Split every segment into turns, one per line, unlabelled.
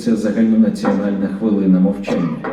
вшанується загальнонаціональна хвилина мовчання.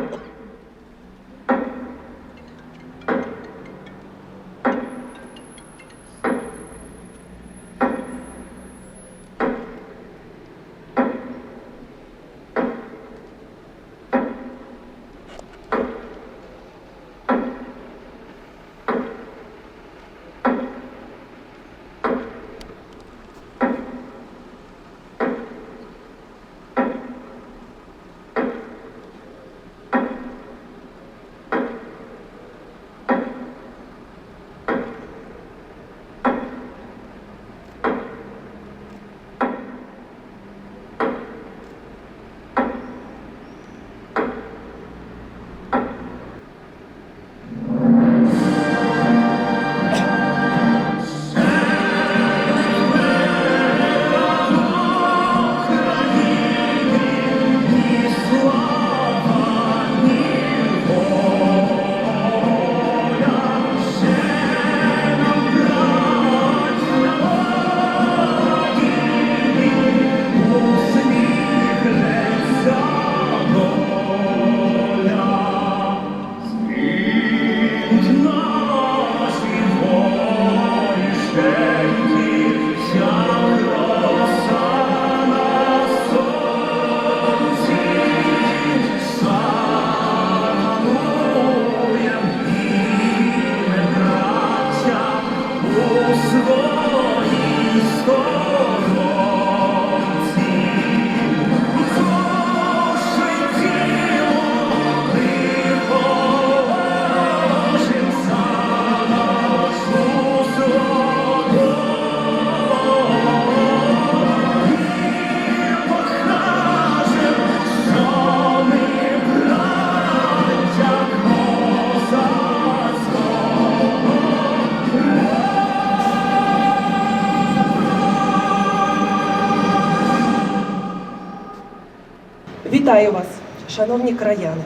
Шановні краяни.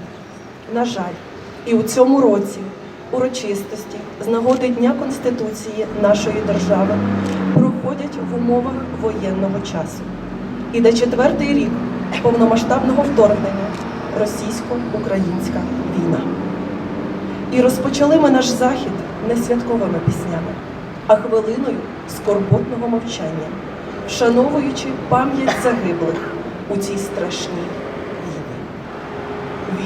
На жаль, і у цьому році урочистості з нагоди Дня Конституції нашої держави проходять в умовах воєнного часу. Іде четвертий рік повномасштабного вторгнення російсько-українська війна. І розпочали ми наш захід не святковими піснями, а хвилиною скорботного мовчання, вшановуючи пам'ять загиблих у цій страшній.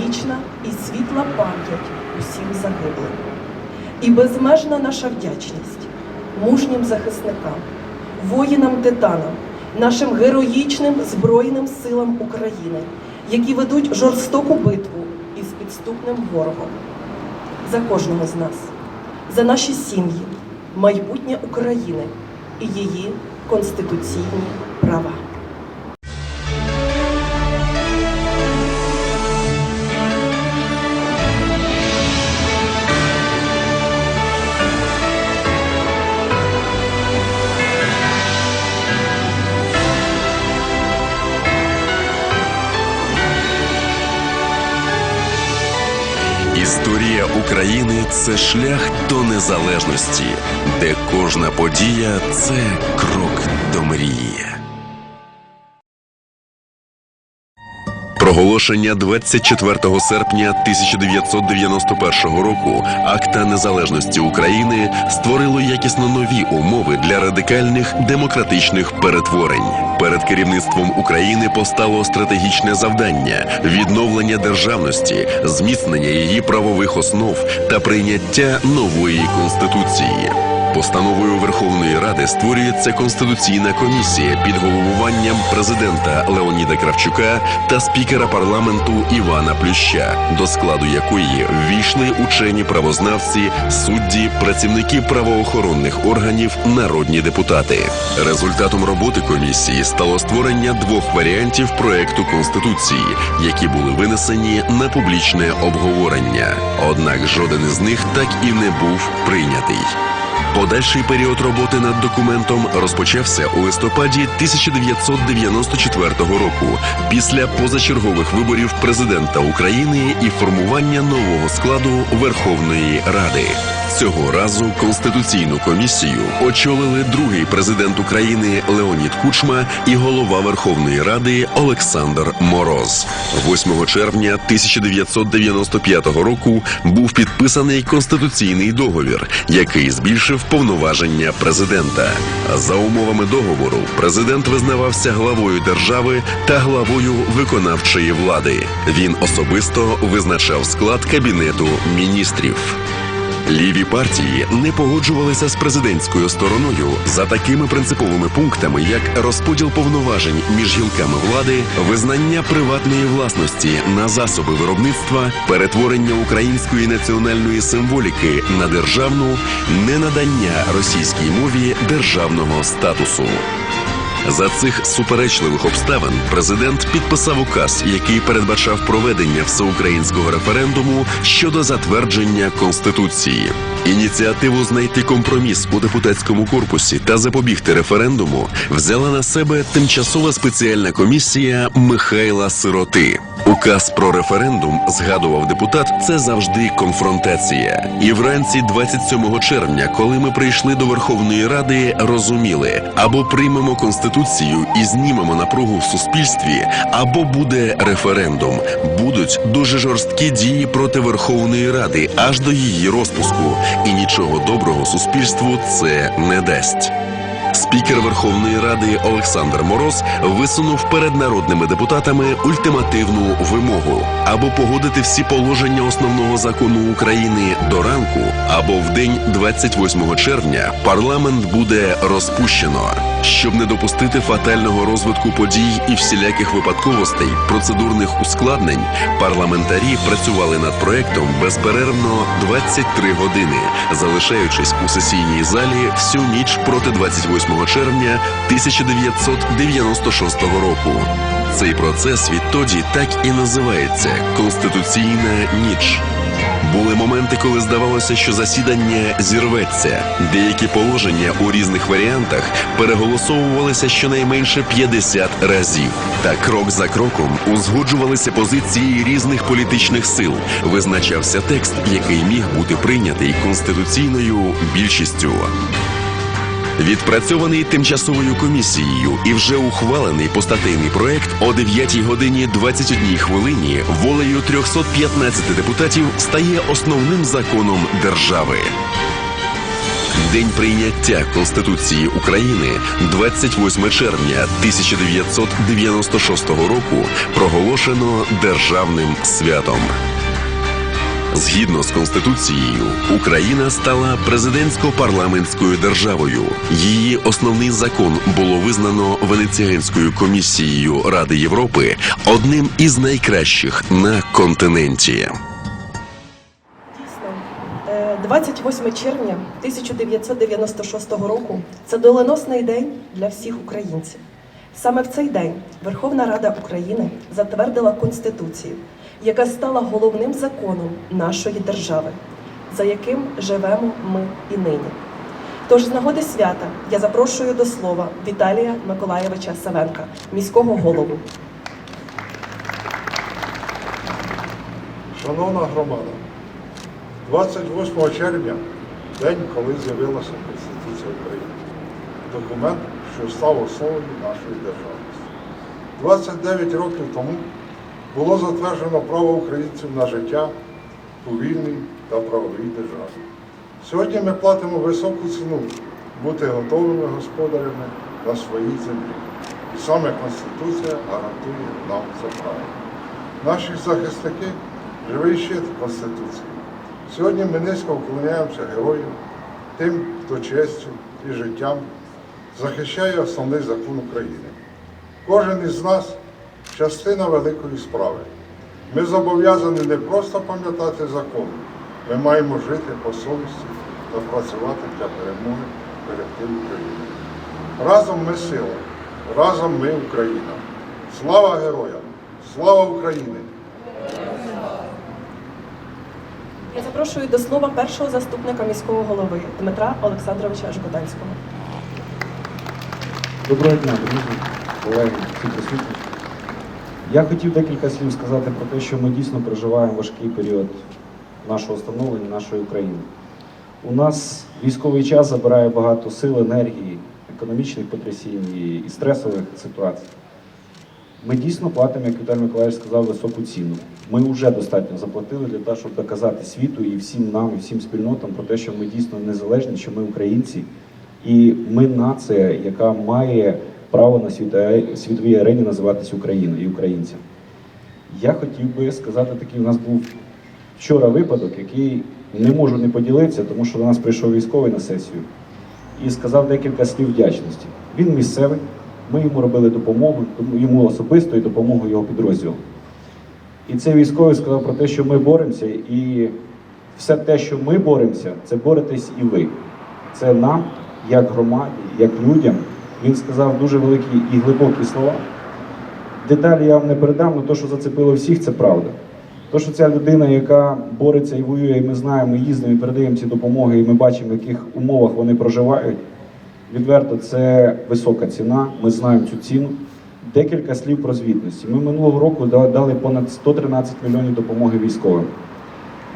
Вічна і світла пам'ять усім загиблим. І безмежна наша вдячність мужнім захисникам, воїнам-титанам, нашим героїчним Збройним силам України, які ведуть жорстоку битву із підступним ворогом. За кожного з нас, за наші сім'ї, майбутнє України і її конституційні права.
Історія України це шлях до незалежності, де кожна подія це крок до мрії. Проголошення 24 серпня 1991 року Акта Незалежності України створило якісно нові умови для радикальних демократичних перетворень. Перед керівництвом України постало стратегічне завдання відновлення державності, зміцнення її правових основ та прийняття нової конституції. Постановою Верховної Ради створюється конституційна комісія під головуванням президента Леоніда Кравчука та спікера парламенту Івана Плюща, до складу якої ввійшли учені правознавці, судді, працівники правоохоронних органів, народні депутати. Результатом роботи комісії стало створення двох варіантів проекту конституції, які були винесені на публічне обговорення. Однак жоден із них так і не був прийнятий. Подальший період роботи над документом розпочався у листопаді 1994 року після позачергових виборів президента України і формування нового складу Верховної Ради. Цього разу конституційну комісію очолили другий президент України Леонід Кучма і голова Верховної Ради Олександр Мороз. 8 червня 1995 року був підписаний конституційний договір, який збільшив повноваження президента. За умовами договору, президент визнавався главою держави та главою виконавчої влади. Він особисто визначав склад кабінету міністрів. Ліві партії не погоджувалися з президентською стороною за такими принциповими пунктами, як розподіл повноважень між гілками влади, визнання приватної власності на засоби виробництва, перетворення української національної символіки на державну, ненадання російській мові державного статусу. За цих суперечливих обставин президент підписав указ, який передбачав проведення всеукраїнського референдуму щодо затвердження конституції. Ініціативу знайти компроміс у депутатському корпусі та запобігти референдуму взяла на себе тимчасова спеціальна комісія Михайла Сироти. Указ про референдум згадував депутат. Це завжди конфронтація. І вранці 27 червня, коли ми прийшли до Верховної Ради, розуміли або приймемо конституцію і знімемо напругу в суспільстві, або буде референдум. Будуть дуже жорсткі дії проти Верховної Ради аж до її розпуску, і нічого доброго суспільству це не дасть. Спікер Верховної Ради Олександр Мороз висунув перед народними депутатами ультимативну вимогу або погодити всі положення основного закону України до ранку, або в день 28 червня парламент буде розпущено. Щоб не допустити фатального розвитку подій і всіляких випадковостей, процедурних ускладнень, парламентарі працювали над проектом безперервно 23 години, залишаючись у сесійній залі всю ніч проти 28 червня 1996 року. Цей процес відтоді так і називається Конституційна ніч. Були моменти, коли здавалося, що засідання зірветься. Деякі положення у різних варіантах переголосовувалися щонайменше 50 разів. Та крок за кроком узгоджувалися позиції різних політичних сил. Визначався текст, який міг бути прийнятий конституційною більшістю. Відпрацьований тимчасовою комісією і вже ухвалений постатейний проект о 9 годині 21 хвилині волею 315 депутатів стає основним законом держави. День прийняття Конституції України 28 червня 1996 року проголошено державним святом. Згідно з конституцією, Україна стала президентсько-парламентською державою. Її основний закон було визнано Венеціанською комісією Ради Європи одним із найкращих на континенті.
Дійсно, е, 28 червня 1996 року це доленосний день для всіх українців. Саме в цей день Верховна Рада України затвердила Конституцію, яка стала головним законом нашої держави, за яким живемо ми і нині. Тож з нагоди свята я запрошую до слова Віталія Миколаєвича Савенка, міського голову.
Шановна громада, 28 червня день, коли з'явилася Конституція України. Документ, що став основою нашої державності. 29 років тому було затверджено право українців на життя у вільній та правовій державі. Сьогодні ми платимо високу ціну бути готовими господарями на своїй землі. І саме Конституція гарантує нам це право. Наші захисники живий щит Конституції. Сьогодні ми низько вклоняємося героям, тим, хто честю і життям захищає основний закон України. Кожен із нас частина великої справи. Ми зобов'язані не просто пам'ятати закон, ми маємо жити по совісті та працювати для перемоги перед тим України. Разом ми сила, разом ми Україна. Слава героям! Слава Україні!
Я запрошую до слова першого заступника міського голови Дмитра Олександровича Жбоданського.
Доброго дня, друзі, колеги, всі присутні. Я хотів декілька слів сказати про те, що ми дійсно переживаємо важкий період нашого становлення, нашої України. У нас військовий час забирає багато сил, енергії, економічних потрясінь і- стресових ситуацій. Ми дійсно платимо, як Віталій Миколаївич сказав, високу ціну. Ми вже достатньо заплатили для того, щоб доказати світу і всім нам, і всім спільнотам про те, що ми дійсно незалежні, що ми українці, і ми нація, яка має право на світовій арені називатись Україною і українцям. Я хотів би сказати, такий у нас був вчора випадок, який не можу не поділитися, тому що до нас прийшов військовий на сесію і сказав декілька слів вдячності. Він місцевий, ми йому робили допомогу, йому особисто і допомогу його підрозділу. І цей військовий сказав про те, що ми боремося, і все те, що ми боремося, це боретесь і ви. Це нам, як громаді, як людям. Він сказав дуже великі і глибокі слова. Деталі я вам не передам, але те, що зацепило всіх, це правда. То, що ця людина, яка бореться і воює, і ми знаємо, ми їздимо і передаємо ці допомоги, і ми бачимо, в яких умовах вони проживають. Відверто, це висока ціна. Ми знаємо цю ціну. Декілька слів про звітності. Ми минулого року дали понад 113 мільйонів допомоги військовим.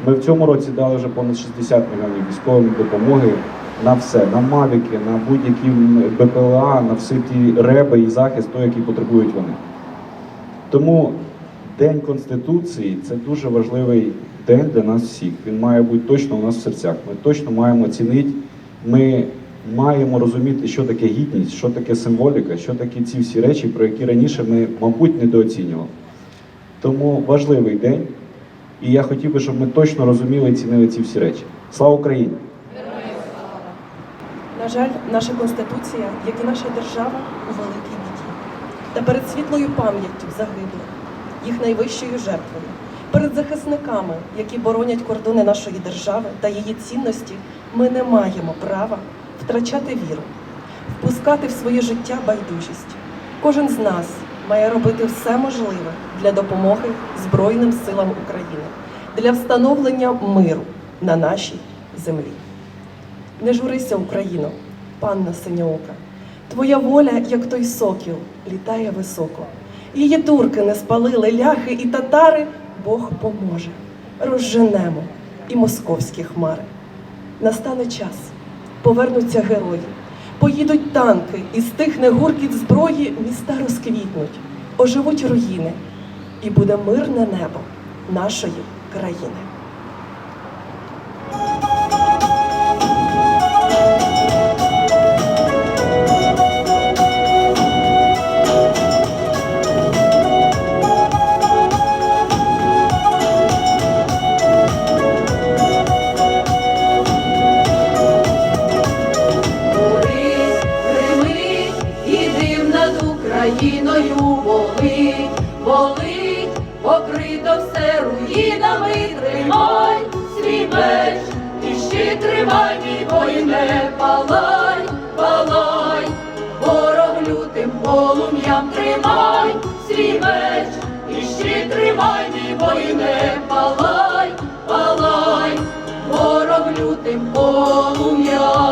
Ми в цьому році дали вже понад 60 мільйонів військовим допомоги на все, на мавіки, на будь-які БПЛА, на всі ті реби і захист, той, який потребують вони. Тому День Конституції це дуже важливий день для нас всіх. Він має бути точно у нас в серцях. Ми точно маємо цінити. Ми маємо розуміти, що таке гідність, що таке символіка, що такі ці всі речі, про які раніше ми, мабуть, недооцінювали. Тому важливий день, і я хотів би, щоб ми точно розуміли і цінили ці всі речі. Слава Україні!
На жаль, наша конституція, як і наша держава, у великій біді. Та перед світлою пам'яттю загиблих, їх найвищою жертвою, перед захисниками, які боронять кордони нашої держави та її цінності, ми не маємо права втрачати віру, впускати в своє життя байдужість. Кожен з нас має робити все можливе для допомоги Збройним силам України, для встановлення миру на нашій землі. Не журися, Україно, панна синьоока. Твоя воля, як той сокіл, літає високо. Її турки не спалили ляхи і татари, Бог поможе. Розженемо і московські хмари. Настане час, повернуться герої, поїдуть танки, і стихне гуркіт зброї, міста розквітнуть, оживуть руїни, і буде мирне небо нашої країни.
Україною болить, болить, покрито все руїнами, тримай свій меч, і ще тримай мій воїне, палай, палай, ворог лютим полум'ям тримай свій меч, і ще тримай мій воїне, палай, палай, ворог лютим полум'ям.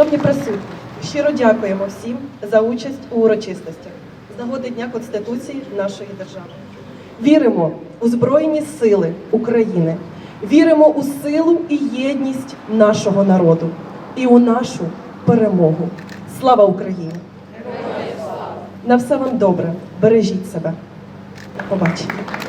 Шановні присутні, щиро дякуємо всім за участь у урочистостях з нагоди Дня Конституції нашої держави. Віримо у Збройні Сили України, віримо у силу і єдність нашого народу і у нашу перемогу. Слава Україні! На все вам добре, бережіть себе. Побачення.